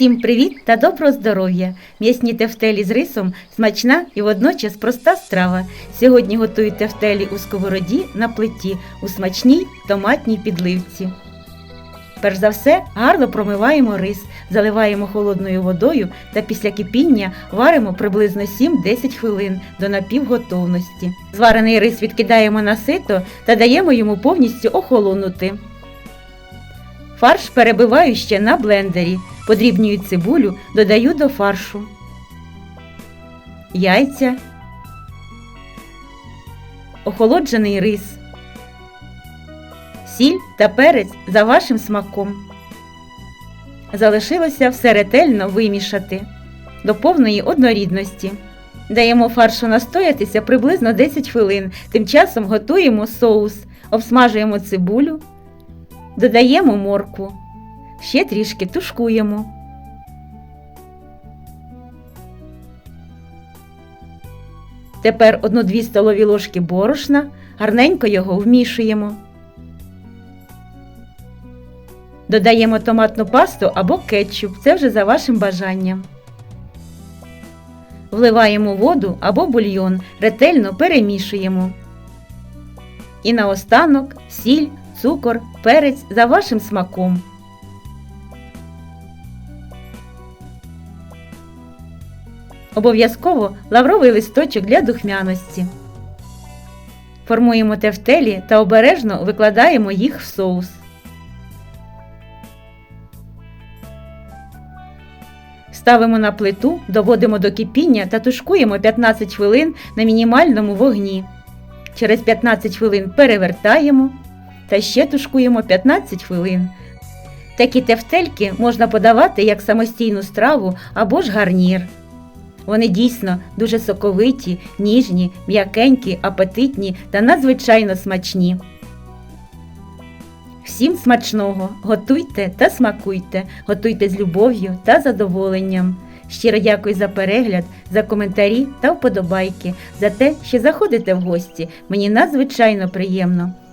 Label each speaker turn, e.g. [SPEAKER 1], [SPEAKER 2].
[SPEAKER 1] Всім привіт та доброго здоров'я! М'ясні тефтелі з рисом смачна і водночас проста страва. Сьогодні готую тефтелі у сковороді на плиті у смачній томатній підливці. Перш за все, гарно промиваємо рис, заливаємо холодною водою та після кипіння варимо приблизно 7-10 хвилин до напівготовності. Зварений рис відкидаємо на сито та даємо йому повністю охолонути. Фарш перебиваю ще на блендері. Подрібнюю цибулю, додаю до фаршу. Яйця. Охолоджений рис. Сіль та перець за вашим смаком. Залишилося все ретельно вимішати до повної однорідності. Даємо фаршу настоятися приблизно 10 хвилин. Тим часом готуємо соус, обсмажуємо цибулю, додаємо моркву. Ще трішки тушкуємо. Тепер 1-2 столові ложки борошна, гарненько його вмішуємо. Додаємо томатну пасту або кетчуп, це вже за вашим бажанням. Вливаємо воду або бульйон, ретельно перемішуємо. І наостанок сіль, цукор, перець за вашим смаком. Обов'язково лавровий листочок для духмяності. Формуємо тефтелі та обережно викладаємо їх в соус. Ставимо на плиту, доводимо до кипіння та тушкуємо 15 хвилин на мінімальному вогні. Через 15 хвилин перевертаємо та ще тушкуємо 15 хвилин. Такі тефтельки можна подавати як самостійну страву або ж гарнір. Вони дійсно дуже соковиті, ніжні, м'якенькі, апетитні та надзвичайно смачні. Всім смачного! Готуйте та смакуйте, готуйте з любов'ю та задоволенням. Щиро дякую за перегляд, за коментарі та вподобайки, за те, що заходите в гості. Мені надзвичайно приємно.